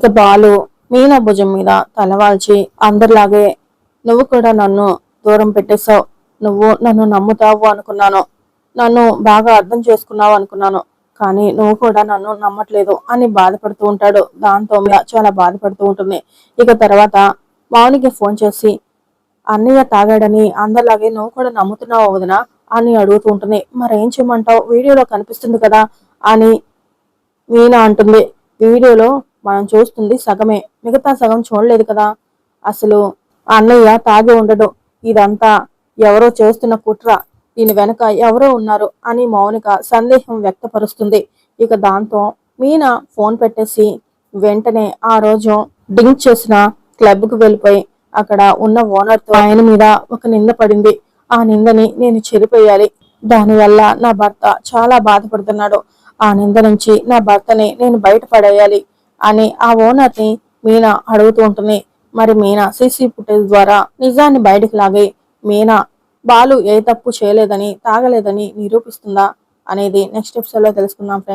ఇక బాలు మీనా భుజం మీద తలవాల్చి అందరిలాగే నువ్వు కూడా నన్ను దూరం పెట్టేశావు. నువ్వు నన్ను నమ్ముతావు అనుకున్నాను. నన్ను బాగా అర్థం చేసుకున్నావు అనుకున్నాను. కానీ నువ్వు కూడా నన్ను నమ్మట్లేదు అని బాధపడుతూ ఉంటాడు. దాంతో మీద చాలా బాధపడుతూ ఉంటుంది. ఇక తర్వాత మౌనికి ఫోన్ చేసి అన్నయ్య తాగాడని అందరిలాగే నువ్వు కూడా నమ్ముతున్నావు వదినా? అని అడుగుతూ ఉంటుంది. మరేం చేయమంటావు? వీడియోలో కనిపిస్తుంది కదా అని మీనా అంటుంది. వీడియోలో మనం చూస్తుంది సగమే. మిగతా సగం చూడలేదు కదా. అసలు ఆ అన్నయ్య తాగి ఉండడు. ఇదంతా ఎవరో చేస్తున్న కుట్ర. దీని వెనక ఎవరో ఉన్నారు అని మౌనిక సందేహం వ్యక్తపరుస్తుంది. ఇక దాంతో మీనా ఫోన్ పెట్టేసి వెంటనే ఆ రోజు డింగ్ చేసిన క్లబ్కు వెళ్ళిపోయి అక్కడ ఉన్న ఓనర్తో ఆయన మీద ఒక నింద పడింది. ఆ నిందని నేను చెరిపోయాలి. దానివల్ల నా భర్త చాలా బాధపడుతున్నాడు. ఆ నింద నుంచి నా భర్తని నేను బయటపడేయాలి. అని ఆ ఓనర్ని మీనా అడుగుతూ ఉంటుంది. మరి మీనా సీసీ ఫుటేజ్ ద్వారా నిజాన్ని బయటకు లాగి మీనా బాలు ఏ తప్పు చేయలేదని తాగలేదని నిరూపిస్తుందా? అనేది నెక్స్ట్ ఎపిసోడ్లో తెలుసుకుందాం